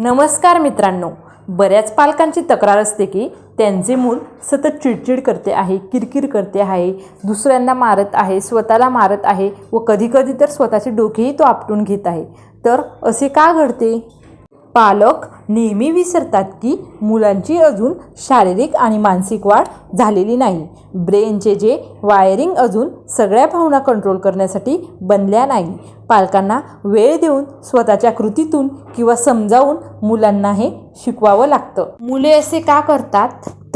नमस्कार मित्रांनो. बऱ्याच पालकांची तक्रार असते की त्यांचे मूल सतत चिडचिड करते आहे किरकिर करते आहे दुसऱ्यांना मारत आहे स्वतःला मारत आहे व कधीकधी तर स्वतःचे डोकेही तो आपटून घेत आहे. तर असे का घडते? पालक नेहमी विसरतात की मुलांची अजून शारीरिक आणि मानसिक वाढ झालेली नाही. ब्रेनचे जे वायरिंग अजून सगळ्या भावना कंट्रोल करण्यासाठी बनल्या नाही. पालकांना वेळ देऊन स्वतःच्या कृतीतून किंवा समजावून मुलांना हे शिकवावं लागतं. मुले असे का करतात?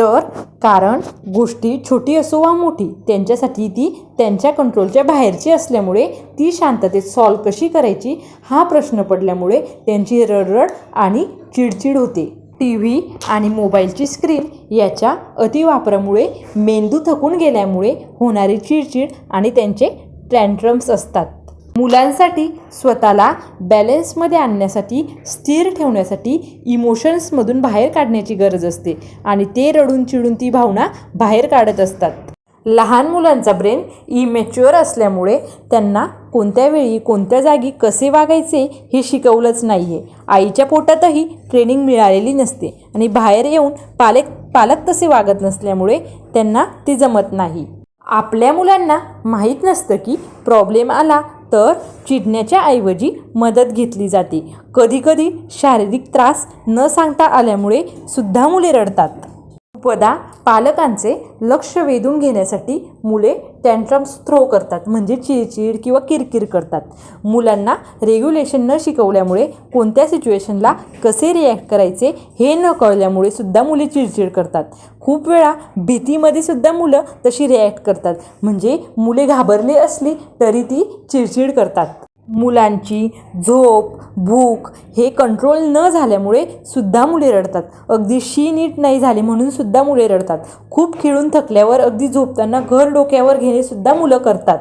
तर कारण गोष्टी छोटी असो वा मोठी त्यांच्यासाठी ती त्यांच्या कंट्रोलच्या बाहेरची असल्यामुळे ती शांततेत सॉल्व कशी करायची हा प्रश्न पडल्यामुळे त्यांची रडरड आणि चिडचिड होते. टी व्ही आणि मोबाईलची स्क्रीन याच्या अतिवापरामुळे मेंदू थकून गेल्यामुळे होणारी चिडचिड आणि त्यांचे टँट्रम्स असतात. मुलांसाठी स्वतःला बॅलेन्समध्ये आणण्यासाठी स्थिर ठेवण्यासाठी इमोशन्समधून बाहेर काढण्याची गरज असते. आणि ते रडून चिडून ती भावना बाहेर काढत असतात. लहान मुलांचा ब्रेन इमॅच्युअर असल्यामुळे त्यांना कोणत्या वेळी कोणत्या जागी कसे वागायचे हे शिकवलंच नाही आहे आईच्या पोटातही ट्रेनिंग मिळालेली नसते. आणि बाहेर येऊन पालक पालक तसे वागत नसल्यामुळे त्यांना ते जमत नाही. आपल्या मुलांना माहीत नसतं की प्रॉब्लेम आला तर चिडण्याच्या ऐवजी मदत घेतली जाते. कधीकधी शारीरिक त्रास न सांगता आल्यामुळे सुद्धा मुले रडतात. खूपदा पालकांचे लक्ष वेधून घेण्यासाठी मुले टँट्रम्स थ्रो करतात. म्हणजे चिडचिड किंवा किरकिर करतात. मुलांना रेग्युलेशन न शिकवल्यामुळे कोणत्या सिच्युएशनला कसे रिॲक्ट करायचे हे न कळल्यामुळे सुद्धा मुले चिडचिड करतात. खूप वेळा भीतीमध्ये सुद्धा मुलं तशी रिॲक्ट करतात. म्हणजे मुले घाबरली असली तरी ती चिडचिड करतात. मुलांची झोप भूक हे कंट्रोल न झाल्यामुळे सुद्धा मुले रडतात. अगदी शी नीट नाही झाली म्हणून सुद्धा मुले रडतात. खूप खेळून थकल्यावर अगदी झोपताना घर डोक्यावर घेणे सुद्धा मुलं करतात.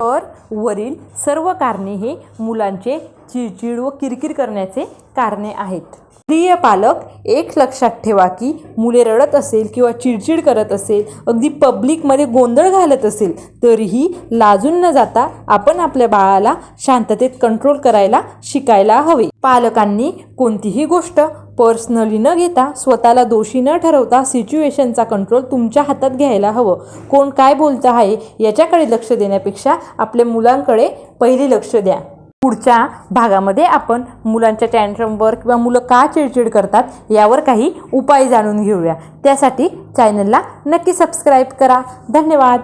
तर वरील सर्व कारणे हे मुलांचे चिडचिड व किरकिर करण्याचे कारणे आहेत. प्रिय पालक एक लक्षात ठेवा की मुले रडत असेल किंवा चिडचिड करत असेल अगदी पब्लिकमध्ये गोंधळ घालत असेल तरीही लाजून न जाता आपण आपल्या बाळाला शांततेत कंट्रोल करायला शिकायला हवे. पालकांनी कोणतीही गोष्ट पर्सनली न घेता स्वतःला दोषी न ठरवता सिच्युएशनचा कंट्रोल तुमच्या हातात घ्यायला हवं. कोण काय बोलतं आहे याच्याकडे लक्ष देण्यापेक्षा आपल्या मुलांकडे पहिले लक्ष द्या. पुढच्या भागामध्ये आपण मुलांच्या टँट्रमवर किंवा मुलं का चिडचिड करतात यावर काही उपाय जाणून घेऊया. त्यासाठी चॅनलला नक्की सबस्क्राईब करा. धन्यवाद.